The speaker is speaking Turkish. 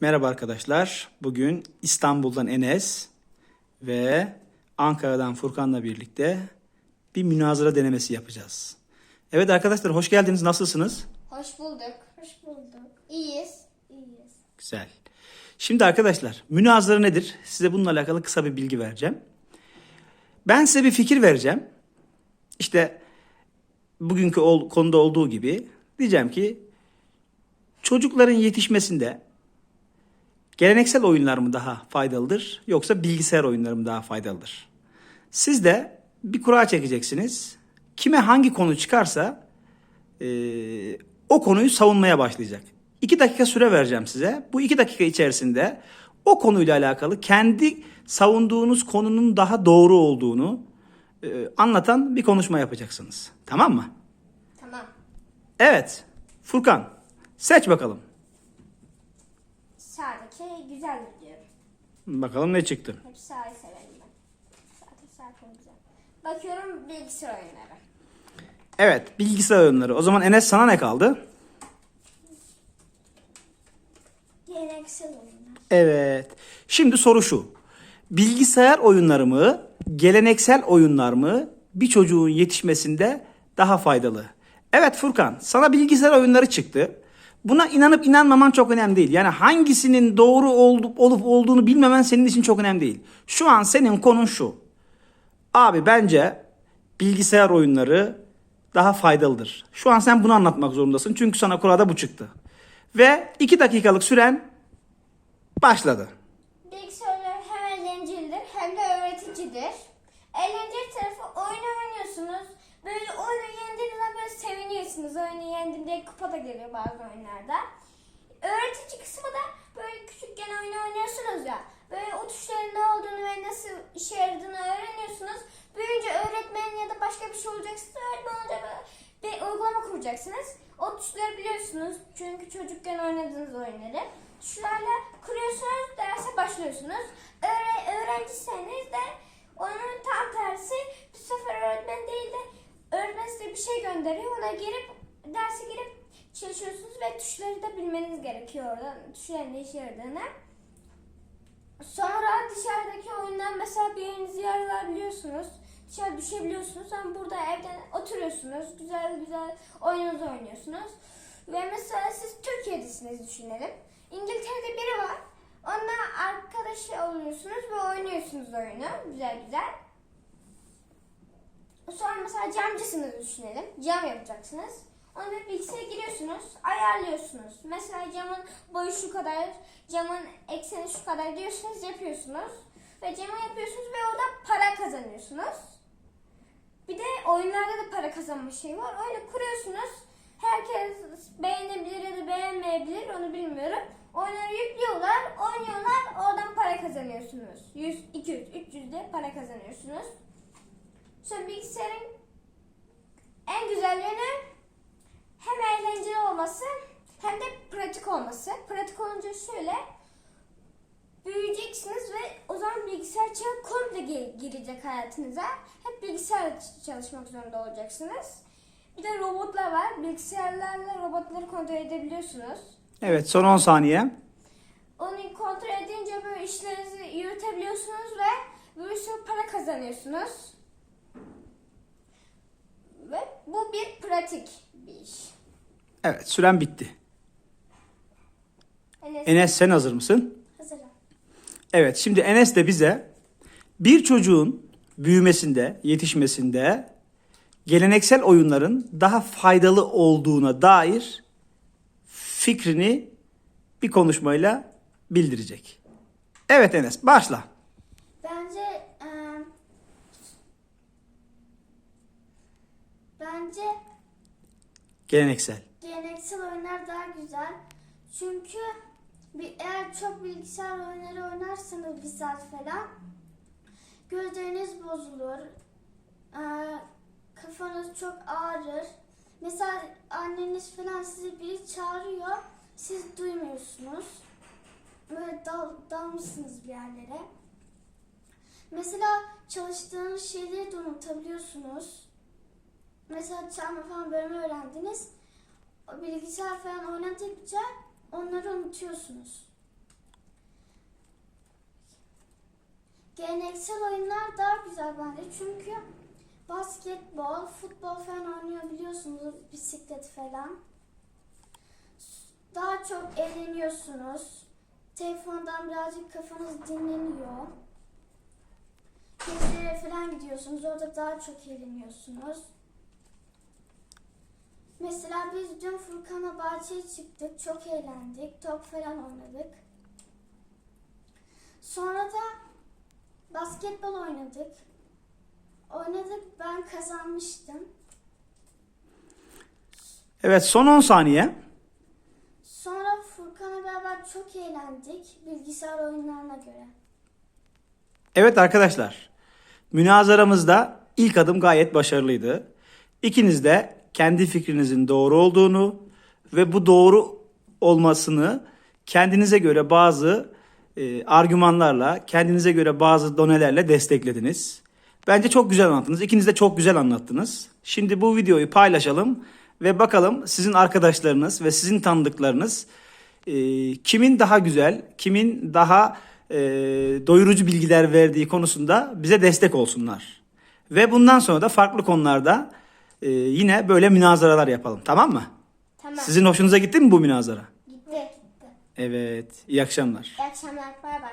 Merhaba arkadaşlar. Bugün İstanbul'dan Enes ve Ankara'dan Furkan'la birlikte bir münazara denemesi yapacağız. Evet arkadaşlar hoş geldiniz. Nasılsınız? Hoş bulduk. Hoş bulduk. İyiyiz. İyiyiz. Güzel. Şimdi arkadaşlar münazara nedir? Size bununla alakalı kısa bir bilgi vereceğim. Ben size bir fikir vereceğim. İşte bugünkü konuda olduğu gibi diyeceğim ki çocukların yetişmesinde geleneksel oyunlar mı daha faydalıdır yoksa bilgisayar oyunları mı daha faydalıdır? Siz de bir kura çekeceksiniz. Kime hangi konu çıkarsa eee, o konuyu savunmaya başlayacak. İki dakika süre vereceğim size. Bu iki dakika içerisinde o konuyla alakalı kendi savunduğunuz konunun daha doğru olduğunu eee, anlatan bir konuşma yapacaksınız. Tamam mı? Tamam. Evet. Furkan seç bakalım. Sağdaki güzel diyorum. Bakalım ne çıktı. Hep sağı severim ben. Zaten çok güzel. Bakıyorum bilgisayar oyunları. Evet bilgisayar oyunları. O zaman Enes sana ne kaldı? Geleneksel oyunlar. Evet. Şimdi soru şu. Bilgisayar oyunları mı, geleneksel oyunlar mı bir çocuğun yetişmesinde daha faydalı? Evet Furkan, sana bilgisayar oyunları çıktı. Buna inanıp inanmaman çok önemli değil. Yani hangisinin doğru olup, olup olduğunu bilmemen senin için çok önemli değil. Şu an senin konun şu. Abi bence bilgisayar oyunları daha faydalıdır. Şu an sen bunu anlatmak zorundasın. Çünkü sana kurada bu çıktı. Ve iki dakikalık süren başladı. Bilgisayarlar hem eğlencelidir hem de öğreticidir. Eğlenceli tarafı oyun oynuyorsunuz. Böyle oyunu yendiğinizde böyle seviniyorsunuz. Oyunu yendim diye kupa da geliyor bazı oyunlarda. Öğretici kısmı da böyle küçükken oyunu oynuyorsunuz ya. Böyle o tuşların ne olduğunu ve nasıl işe yaradığını öğreniyorsunuz. Büyüyünce öğretmen ya da başka bir şey olacaksınız. Öğretmen olacak bir uygulama kuracaksınız. O tuşları biliyorsunuz. Çünkü çocukken oynadığınız oyunları. Tuşlarla kuruyorsunuz, derse başlıyorsunuz. Öğre öğrenciseniz de onun tam tersi bu sefer öğretmen değil de öğretmen size bir şey gönderiyor. Ona girip derse girip çalışıyorsunuz ve tuşları da bilmeniz gerekiyor orada. Tuşların ne işe yaradığını. Sonra dışarıdaki oyundan mesela bir yerinizi yaralayabiliyorsunuz. Dışarı düşebiliyorsunuz ama burada evden oturuyorsunuz. Güzel güzel oyununuzu oynuyorsunuz. Ve mesela siz Türkiye'desiniz düşünelim. İngiltere'de biri var. Onunla arkadaş oluyorsunuz ve oynuyorsunuz oyunu. Güzel güzel. Mesela camcısınız düşünelim. Cam yapacaksınız. Onu bir bilgisayara giriyorsunuz, ayarlıyorsunuz. Mesela camın boyu şu kadar, camın ekseni şu kadar diyorsunuz, yapıyorsunuz. Ve camı yapıyorsunuz ve orada para kazanıyorsunuz. Bir de oyunlarda da para kazanma şey var. Oyunu kuruyorsunuz. Herkes beğenebilir ya da beğenmeyebilir onu bilmiyorum. Oyunları yüklüyorlar, oynuyorlar, oradan para kazanıyorsunuz. 100, 200, 300 de para kazanıyorsunuz. Sonra bilgisayarın en güzel yönü hem eğlenceli olması hem de pratik olması. Pratik olunca şöyle büyüyeceksiniz ve o zaman bilgisayar çağı komple gi- girecek hayatınıza. Hep bilgisayarla çalışmak zorunda olacaksınız. Bir de robotlar var. Bilgisayarlarla robotları kontrol edebiliyorsunuz. Evet son 10 saniye. Onu kontrol edince böyle işlerinizi yürütebiliyorsunuz ve bir sürü para kazanıyorsunuz. Ve bu bir pratik bir iş. Evet süren bitti. Enes, Enes sen hazır mısın? hazırım. Evet şimdi Enes de bize bir çocuğun büyümesinde, yetişmesinde geleneksel oyunların daha faydalı olduğuna dair fikrini bir konuşmayla bildirecek. Evet Enes başla. Bence eee, bence Geleneksel. geleneksel oyunlar daha güzel. Çünkü bir, eğer çok bilgisayar oyunları oynarsanız bir saat falan gözleriniz bozulur. Eee, kafanız çok ağrır. Mesela anneniz falan sizi biri çağırıyor. Siz duymuyorsunuz. Böyle dal, dalmışsınız bir yerlere. Mesela çalıştığınız şeyleri de unutabiliyorsunuz mesela çalma falan bölümü öğrendiniz. O bilgisayar falan oynadıkça onları unutuyorsunuz. Geleneksel oyunlar daha güzel bence çünkü basketbol, futbol falan oynayabiliyorsunuz, bisiklet falan. Daha çok eğleniyorsunuz. Telefondan birazcık kafanız dinleniyor. Gezilere falan gidiyorsunuz, orada daha çok eğleniyorsunuz. Mesela biz dün Furkan'la bahçeye çıktık, çok eğlendik, top falan oynadık. Sonra da basketbol oynadık. Oynadık, ben kazanmıştım. Evet son 10 saniye. Sonra Furkan'la beraber çok eğlendik bilgisayar oyunlarına göre. Evet arkadaşlar. Münazaramızda ilk adım gayet başarılıydı. İkiniz de kendi fikrinizin doğru olduğunu ve bu doğru olmasını kendinize göre bazı e, argümanlarla, kendinize göre bazı donelerle desteklediniz. Bence çok güzel anlattınız. İkiniz de çok güzel anlattınız. Şimdi bu videoyu paylaşalım ve bakalım sizin arkadaşlarınız ve sizin tanıdıklarınız e, kimin daha güzel, kimin daha e, doyurucu bilgiler verdiği konusunda bize destek olsunlar. Ve bundan sonra da farklı konularda e, yine böyle münazaralar yapalım. Tamam mı? Tamam. Sizin hoşunuza gitti mi bu münazara? Gitti. Evet. İyi akşamlar. İyi akşamlar. Bay bay.